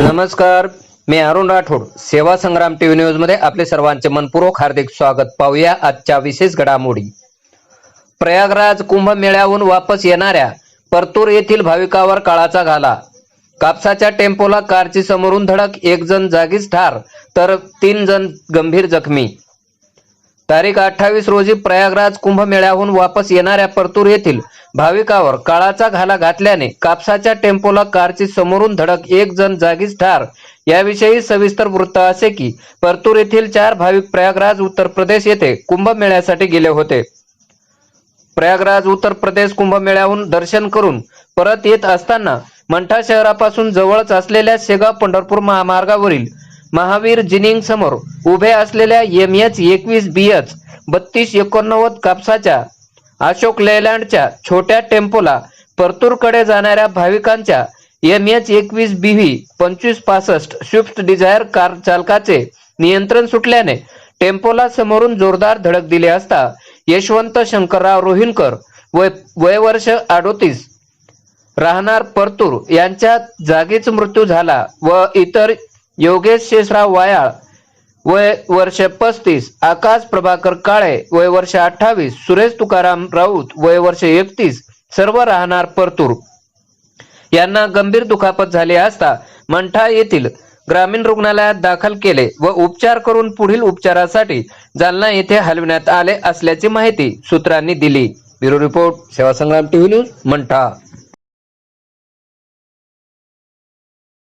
नमस्कार मी अरुण राठोड. सेवा संग्राम टीव्ही न्यूजमध्ये आपले सर्वांचे मनपूर्वक हार्दिक स्वागत. पाहूया आजच्या विशेष घडामोडी. प्रयागराज कुंभमेळ्याहून वापस येणाऱ्या परतूर येथील भाविकावर काळाचा घाला. कापसाच्या टेम्पोला कारची समोरून धडक एक जण जागीच ठार तर तीन जण गंभीर जखमी. तारीख अठ्ठावीस रोजी प्रयागराज कुंभमेळ्याहून वापस येणाऱ्या परतूर येथील भाविकावर काळाचा घाला घातल्याने कापसाच्या टेम्पोला कारची समोरून धडक एक जण जागीच ठार. याविषयी सविस्तर वृत्त असे की परतूर येथील चार भाविक प्रयागराज उत्तर प्रदेश येथे कुंभमेळ्यासाठी गेले होते. प्रयागराज उत्तर प्रदेश कुंभमेळ्याहून दर्शन करून परत येत असताना मंठा शहरापासून जवळच असलेल्या शेगाव पंढरपूर महामार्गावरील महावीर जिनिंग समोर उभे असलेल्या एम एच एकवीस बी एच बत्तीस एकोणनव्वद कापसाच्या अशोक लेलँडच्या छोट्या टेम्पोला परतूरकडे जाणाऱ्या भाविकांच्या एम एच एकवीस बी व्ही पंचवीस पासष्ट स्विफ्ट डिझायर कार चालकाचे नियंत्रण सुटल्याने टेम्पोला समोरून जोरदार धडक दिली असता यशवंत शंकरराव रोहिणकर वय वय वर्ष अडोतीस राहणार परतूर यांच्या जागीच मृत्यू झाला व इतर योगेश शेषराव वायाळ वय वर्ष पस्तीस आकाश प्रभाकर काळे वय वर्ष अठ्ठावीस सुरेश तुकाराम राऊत वय वर्ष एकतीस सर्व राहणार परतूर. यांना गंभीर दुखापत झाली असता मंठा येथील ग्रामीण रुग्णालयात दाखल केले व उपचार करून पुढील उपचारासाठी जालना येथे हलविण्यात आले असल्याची माहिती सूत्रांनी दिली. ब्युरो रिपोर्ट सेवा संग्राम टीव्ही न्यूज मंठा.